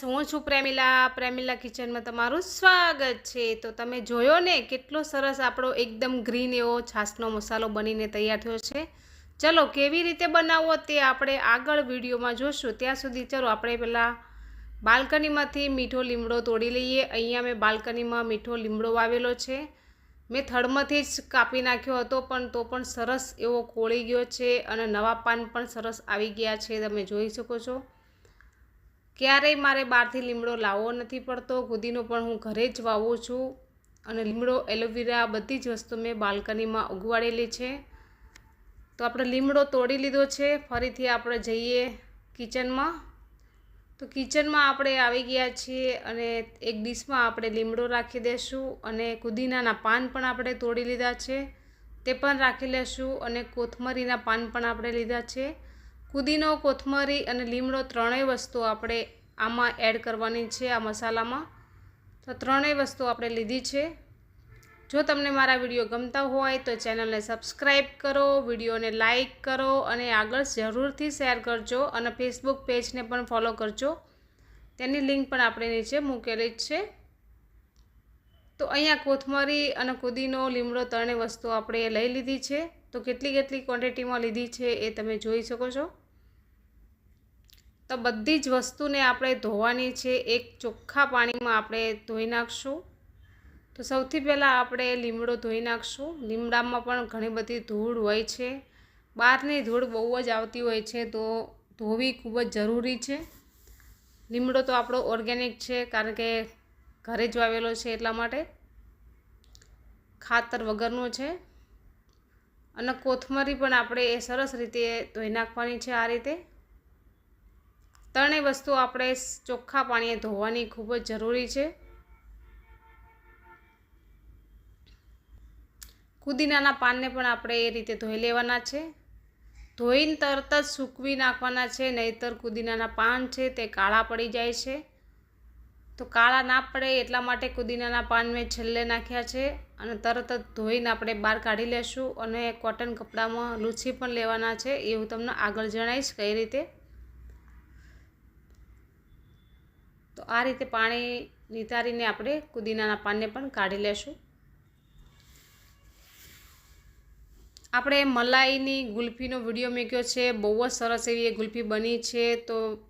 Friends હું છું પ્રેમિલા. પ્રેમિલા કિચનમાં તમારું સ્વાગત છે. તો તમે જોયો ને કેટલો સરસ આપણો એકદમ ગ્રીન એવો છાશનો મસાલો બનીને તૈયાર થયો છે. ચલો, કેવી રીતે બનાવવો તે આપણે આગળ વિડીયોમાં જોશું. ત્યાં સુધી ચલો, આપણે પહેલાં બાલ્કનીમાંથી મીઠો લીમડો તોડી લઈએ. અહીંયા મેં બાલ્કનીમાં મીઠો લીમડો વાવેલો છે. મેં થડમાંથી જ કાપી નાખ્યો હતો, પણ તો પણ સરસ એવો કોળી ગયો છે અને નવા પાન પણ સરસ આવી ગયા છે. તમે જોઈ શકો છો. ક્યારેય મારે બહારથી લીમડો લાવવો નથી પડતો. ગુદીનો પણ હું ઘરે જ વાવું છું અને લીમડો એલોવેરા બધી જ વસ્તુ મેં બાલ્કનીમાં ઉગવાડેલી છે. તો આપણે લીમડો તોડી લીધો છે. ફરીથી આપણે જઈએ કિચનમાં. તો કિચનમાં આપણે આવી ગયા છીએ અને એક ડીશમાં આપણે લીમડો રાખી દઈશું અને કુદીનાના પાન પણ આપણે તોડી લીધા છે. તે પણ રાખી લેશું અને કોથમરીના પાન પણ આપણે લીધા છે. કુદીનો કોથમરી અને લીમડો ત્રણેય વસ્તુ આપણે આમાં એડ કરવાની છે આ મસાલામાં. તો ત્રણેય વસ્તુ આપણે લીધી છે. જો તમને મારા વીડિયો ગમતા હોય તો ચેનલને સબસ્ક્રાઈબ કરો, વિડીયોને લાઈક કરો અને આગળ જરૂરથી શેર કરજો અને ફેસબુક પેજને પણ ફોલો કરજો. તેની લિંક પણ આપણે નીચે મૂકેલી જ છે. તો અહીંયા કોથમરી અને કુદીનો લીમડો ત્રણેય વસ્તુ આપણે લઈ લીધી છે. તો કેટલી કેટલી ક્વોન્ટિટીમાં લીધી છે એ તમે જોઈ શકો છો. તો બધી જ વસ્તુને આપણે ધોવાની છે, એક ચોખ્ખા પાણીમાં આપણે ધોઈ નાખશું. તો સૌથી પહેલાં આપણે લીમડો ધોઈ નાખશું. લીમડામાં પણ ઘણી બધી ધૂળ હોય છે. બહારની ધૂળ બહુ જ આવતી હોય છે, તો ધોવી ખૂબ જ જરૂરી છે. લીમડો તો આપણો ઓર્ગેનિક છે, કારણ કે ઘરે જ વાવેલો છે એટલા માટે. ખાતર વગરનો છે. અને કોથમરી પણ આપણે એ સરસ રીતે ધોઈ નાખવાની છે આ રીતે. ત્રણેય વસ્તુ આપણે ચોખ્ખા પાણીએ ધોવાની ખૂબ જ જરૂરી છે. કુદીનાના પાનને પણ આપણે એ રીતે ધોઈ લેવાના છે. ધોઈને તરત જ સૂકવી નાખવાના છે, નહીંતર કુદીનાના પાન છે તે કાળા પડી જાય છે. તો કાળા ના પડે એટલા માટે કુદીનાના પાન મેં છેલ્લે નાખ્યા છે અને તરત જ ધોઈને આપણે બહાર કાઢી લેશું અને કોટન કપડામાં લૂછી પણ લેવાના છે એવું તમને આગળ જણાવીશ કઈ રીતે. તો આ રીતે પાણી નિતારીને આપણે કુદીનાના પાનને પણ કાઢી લેશું. આપણે મલાઈની ગુલ્ફીનો વીડિયો મૂક્યો છે, બહુ જ સરસ એવી એ ગુલ્ફી બની છે, તો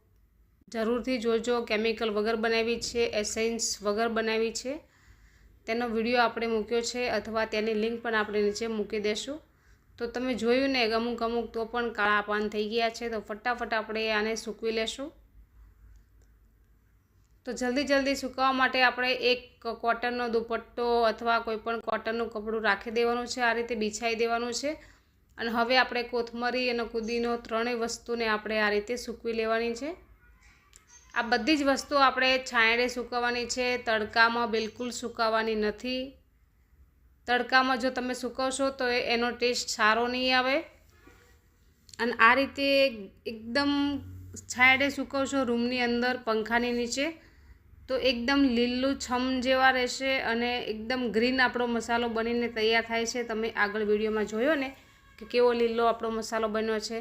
જરૂરથી જોજો, કેમિકલ વગર બનાવી છે, એસેન્સ વગર બનાવી છે. તેનો વીડિયો આપણે મૂક્યો છે અથવા તેની લિંક પણ આપણે નીચે મૂકી દેશું. તો તમે જોયું ને અમુક અમુક તો પણ કાળા પાન થઈ ગયા છે, તો ફટાફટ આપણે આને સૂકવી લેશું. તો જલ્દી જલ્દી સુકાવવા માટે આપણે એક કોટનનો દુપટ્ટો અથવા કોઈપણ કોટનનું કપડું રાખી દેવાનું છે, આ રીતે બિછાઈ દેવાનું છે. અને હવે આપણે કોથમરી અને કુદીનો ત્રણેય વસ્તુને આપણે આ રીતે સૂકવી લેવાની છે. આ બધી જ વસ્તુ આપણે છાંયડે સૂકવવાની છે, તડકામાં બિલકુલ સુકાવવાની નથી. તડકામાં જો તમે સૂકવશો તો એનો ટેસ્ટ સારો નહીં આવે. અને આ રીતે એકદમ છાંયડે સૂકવશો રૂમની અંદર પંખાની નીચે. તો એકદમ લીલું છમ જેવા રહેશે અને એકદમ ગ્રીન આપણો મસાલો બનીને તૈયાર થાય છે. તમે આગળ વિડીયોમાં જોયો ને કે કેવો લીલો આપણો મસાલો બન્યો છે.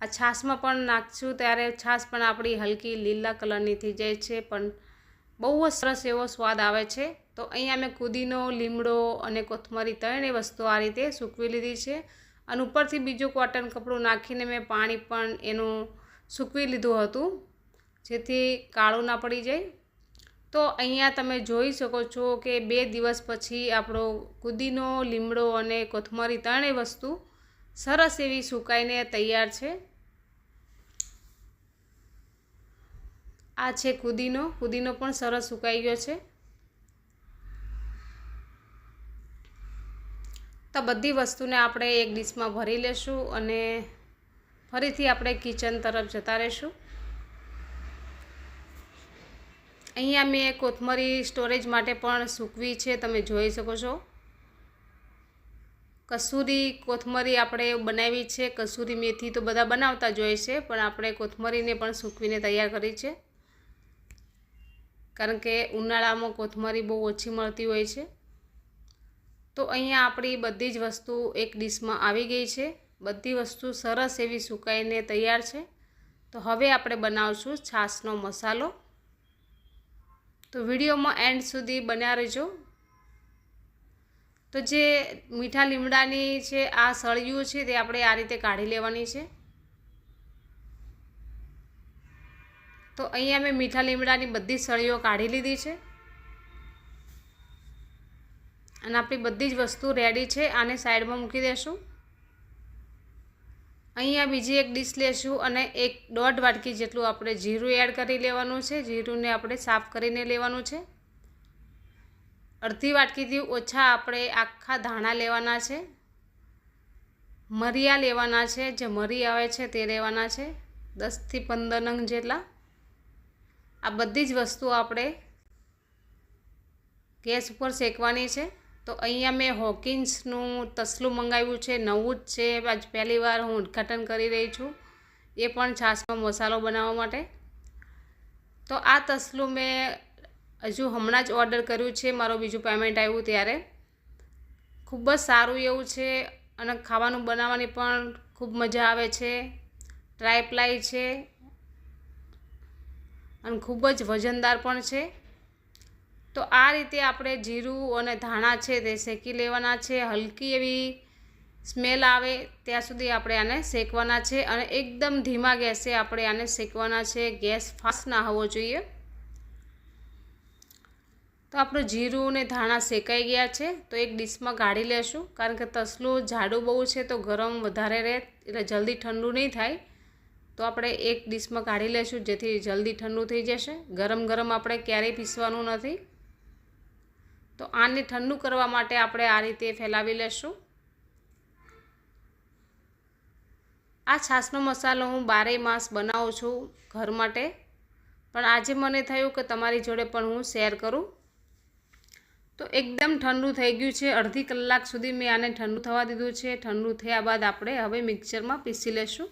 આ છાશમાં પણ નાખશું ત્યારે છાશ પણ આપણી હલકી લીલા કલરની થઈ જાય છે, પણ બહુ જ સરસ એવો સ્વાદ આવે છે. તો અહીંયા મેં કુદીનો લીમડો અને કોથમરી ત્રણેય વસ્તુ આ રીતે સૂકવી લીધી છે. અને ઉપરથી બીજું કોટન કપડું નાખીને મેં પાણી પણ એનું સૂકવી લીધું હતું, જેથી કાળું ના પડી જાય. તો અહીંયા તમે જોઈ શકો છો કે બે દિવસ પછી આપણો કુદીનો, લીમડો અને કોથમરી ત્રણેય વસ્તુ સરસ એવી સુકાઈને તૈયાર છે. આ છે કુદીનો. કુદીનો પણ સરસ સુકાઈ ગયો છે. તો બધી વસ્તુને આપણે એક ડીશમાં ભરી લેશું અને ફરીથી આપણે કિચન તરફ જતા રહીશું. અહીંયા મેં કોથમરી સ્ટોરેજ માટે પણ સૂકવી છે, તમે જોઈ શકો છો. કસૂરી કોથમરી આપણે બનાવી છે, કસૂરી મેથી તો બધા બનાવતા જ હોય છે, પણ આપણે કોથમરીને પણ સૂકવીને તૈયાર કરી છે. કારણ કે ઉનાળામાં કોથમરી બહુ ઓછી મળતી હોય છે. તો અહીંયા આપણી બધી જ વસ્તુ એક ડીશમાં આવી ગઈ છે. બધી વસ્તુ સરસ એવી સુકાઈને તૈયાર છે. તો હવે આપણે બનાવશું છાશનો મસાલો. તો વિડીયોમાં એન્ડ સુધી બન્યા રહેજો. તો જે મીઠા લીમડાની છે આ સળિયું છે તે આપણે આ રીતે કાઢી લેવાની છે. તો અહીંયા મેં મીઠા લીમડાની બધી સળીઓ કાઢી લીધી છે. અને આપણી બધી જ વસ્તુ રેડી છે. આને સાઈડમાં મૂકી દેશું. અહીંયા બીજી એક ડીશ લેશું અને એક દોઢ વાટકી જેટલું આપણે જીરું એડ કરી લેવાનું છે. જીરુંને આપણે સાફ કરીને લેવાનું છે. અડધી વાટકીથી ઓછા આપણે આખા ધાણા લેવાના છે. મરિયા લેવાના છે. જે મરી આવે છે તે લેવાના છે. દસથી પંદર નંગ જેટલા. આ બધી જ વસ્તુ આપણે ગેસ ઉપર શેકવાની છે. તો અહીંયા મેં હોકિન્સનું તસલું મંગાવ્યું છે, નવું જ છે. આજ પહેલી વાર હું ઉદ્ઘાટન કરી રહી છું. એ પણ છાશમાં મસાલો બનાવવા માટે. તો આ તસલું મેં હજુ હમણાં જ ઓર્ડર કર્યું છે. મારું બીજું પેમેન્ટ આવ્યું ત્યારે. ખૂબ જ સારું એવું છે અને ખાવાનું બનાવવાની પણ ખૂબ મજા આવે છે. ટ્રાયપ્લાય છે. અને ખૂબ જ વજનદાર પણ છે. તો આ રીતે આપણે જીરું અને ધાણા છે તે શેકી લેવાના છે. હલકી એવી સ્મેલ આવે ત્યાં સુધી આપણે આને શેકવાના છે અને એકદમ ધીમા ગેસે આપણે આને શેકવાના છે. ગેસ ફાસ્ટ ના હોવો જોઈએ. તો આપણું જીરું અને ધાણા શેકાઈ ગયા છે. તો એક ડીશમાં કાઢી લેશું. કારણ કે તસલું જાડું બહુ છે તો ગરમ વધારે રહે એટલે જલ્દી ઠંડુ નહીં થાય. તો આપણે એક ડીશમાં કાઢી લેશું જેથી જલ્દી ઠંડુ થઈ જશે. ગરમ ગરમ આપણે ક્યારેય પીસવાનું નથી. તો આને ઠંડુ કરવા માટે આપણે આ રીતે ફેલાવી લેશું. આ છાશનો મસાલો હું બારેય માસ બનાવું છું ઘર માટે. પણ આજે મને થયું કે તમારી જોડે પણ હું શેર કરું. તો એકદમ ઠંડુ થઈ ગયું છે. અડધી કલાક સુધી મેં આને ઠંડુ થવા દીધું છે. ઠંડુ થયા બાદ આપણે હવે મિક્સરમાં પીસી લેશું.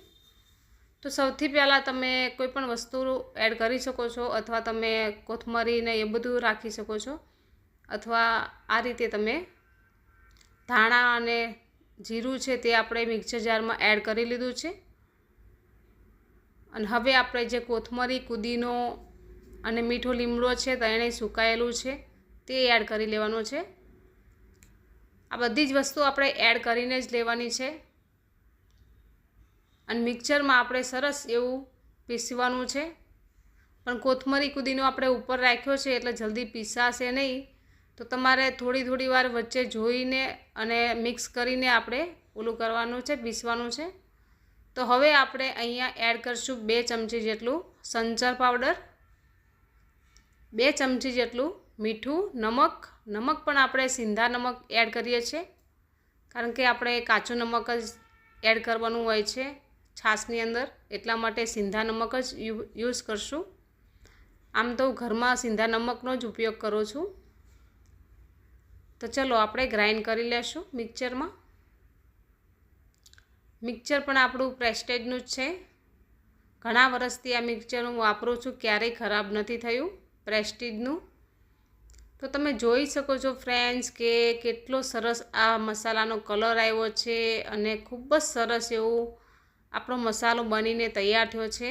તો સૌથી પહેલાં તમે કોઈ પણ વસ્તુ એડ કરી શકો છો અથવા તમે કોથમરીને એ બધું રાખી શકો છો. અથવા આ રીતે તમે ધાણા અને જીરું છે તે આપણે મિક્સર જારમાં એડ કરી લીધું છે. અને હવે આપણે જે કોથમરી કુદીનો અને મીઠો લીમડો છે તો એણે સુકાયેલું છે તે એડ કરી લેવાનું છે. આ બધી જ વસ્તુ આપણે એડ કરીને જ લેવાની છે. અને મિક્સરમાં આપણે સરસ એવું પીસવાનું છે. પણ કોથમરી કુદીનો આપણે ઉપર રાખ્યો છે એટલે જલ્દી પીસાશે નહીં. તો તમારે થોડી થોડી વાર વચ્ચે જોઈને અને મિક્સ કરીને આપણે ઓલું કરવાનું છે, પીસવાનું છે. તો હવે આપણે અહીંયા એડ કરીશું બે ચમચી જેટલું સંચર પાવડર બે ચમચી જેટલું મીઠું નમક. નમક પણ આપણે સિંધા નમક એડ કરીએ છીએ, કારણ કે આપણે કાચું નમક જ એડ કરવાનું હોય છે છાશની અંદર. એટલા માટે સિંધા નમક જ યુઝ કરશું. આમ તો ઘરમાં સિંધા નમકનો જ ઉપયોગ કરું છું. તો ચલો આપણે ગ્રાઇન્ડ કરી લેશું મિક્સરમાં. મિક્સર પણ આપણું પ્રેસ્ટેજનું જ છે. ઘણા વર્ષથી આ મિક્સર હું વાપરું છું, ક્યારેય ખરાબ નથી થયું પ્રેસ્ટીજનું. તો તમે જોઈ શકો છો ફ્રેન્ડ્સ કે કેટલો સરસ આ મસાલાનો કલર આવ્યો છે અને ખૂબ જ સરસ એવું આપણો મસાલો બનીને તૈયાર થયો છે.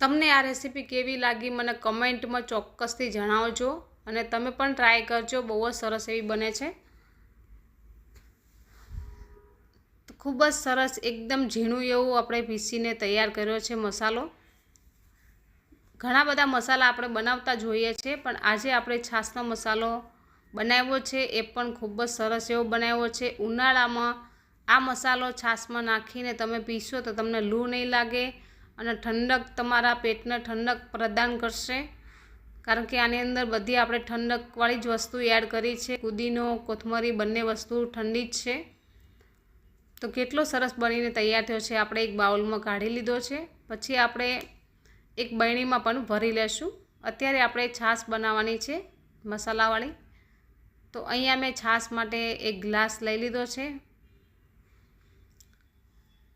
તમને આ રેસીપી કેવી લાગી મને કમેન્ટમાં ચોક્કસથી જણાવજો. અને તમે પણ ટ્રાય કરજો, બહુ જ સરસ એવી બને છે. ખૂબ જ સરસ, એકદમ ઝીણું એવું આપણે પીસીને તૈયાર કર્યો છે મસાલો. ઘણા બધા મસાલા આપણે બનાવતા જોઈએ છીએ પણ આજે આપણે છાશનો મસાલો બનાવ્યો છે, એ પણ ખૂબ જ સરસ એવો બનાવ્યો છે. ઉનાળામાં આ મસાલો છાશમાં નાખીને તમે પીશો તો તમને લૂ નહીં લાગે અને ઠંડક તમારા પેટને ઠંડક પ્રદાન કરશે. કારણ કે આની અંદર બધી આપણે ઠંડકવાળી જ વસ્તુ એડ કરી છે. કુદીનો કોથમરી બંને વસ્તુ ઠંડી જ છે. તો કેટલો સરસ બનીને તૈયાર થયો છે. આપણે એક બાઉલમાં કાઢી લીધો છે. પછી આપણે એક બરણીમાં પણ ભરી લેશું. અત્યારે આપણે છાશ બનાવવાની છે મસાલાવાળી. તો અહીંયા મેં છાશ માટે એક ગ્લાસ લઈ લીધો છે.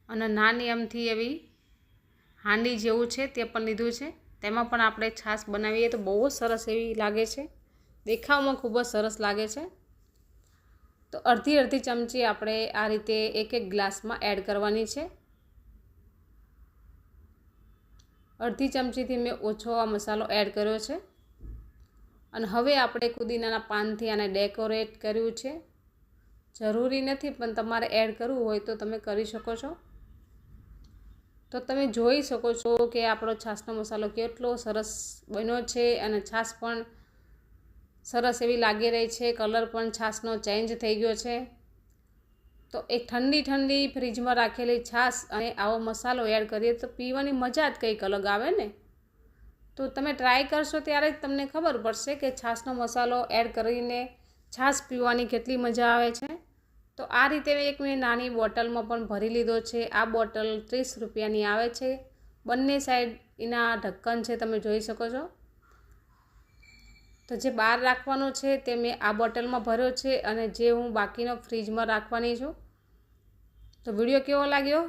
અને નાની અમથી એવી હાંડી જેવું છે તે પણ લીધું છે. તેમાં પણ આપણે છાશ બનાવીએ તો બહુ જ સરસ એવી લાગે છે. દેખાવમાં ખૂબ જ સરસ લાગે છે. તો અડધી અડધી ચમચી આપણે આ રીતે એક એક ગ્લાસમાં એડ કરવાની છે. અડધી ચમચીથી મેં ઓછો આ મસાલો એડ કર્યો છે. અને હવે આપણે કુદીનાના પાનથી આને ડેકોરેટ કર્યું છે. જરૂરી નથી પણ તમારે એડ કરવું હોય તો તમે કરી શકો છો. તો તમે જોઈ શકો છો કે આપણો છાશનો મસાલો કેટલો સરસ બન્યો છે અને છાશ પણ સરસ એવી લાગી રહી છે. કલર પણ છાશનો ચેન્જ થઈ ગયો છે. તો એક ઠંડી ઠંડી ફ્રીજમાં રાખેલી છાશ અને આવો મસાલો એડ કરીએ તો પીવાની મજા જ કંઈક અલગ આવે ને. તો તમે ટ્રાય કરશો ત્યારે જ તમને ખબર પડશે કે છાશનો મસાલો એડ કરીને છાશ પીવાની કેટલી મજા આવે છે. તો આ રીતે એક મેં નાની બોટલમાં પણ ભરી લીધો છે. આ બોટલ ત્રીસ રૂપિયાની આવે છે. બંને સાઈડ એના ઢક્કન છે, તમે જોઈ શકો છો. તો જે બહાર રાખવાનો છે તે મેં આ બોટલમાં ભર્યો છે અને જે હું બાકીનો ફ્રીજમાં રાખવાની છું. તો વીડિયો કેવો લાગ્યો?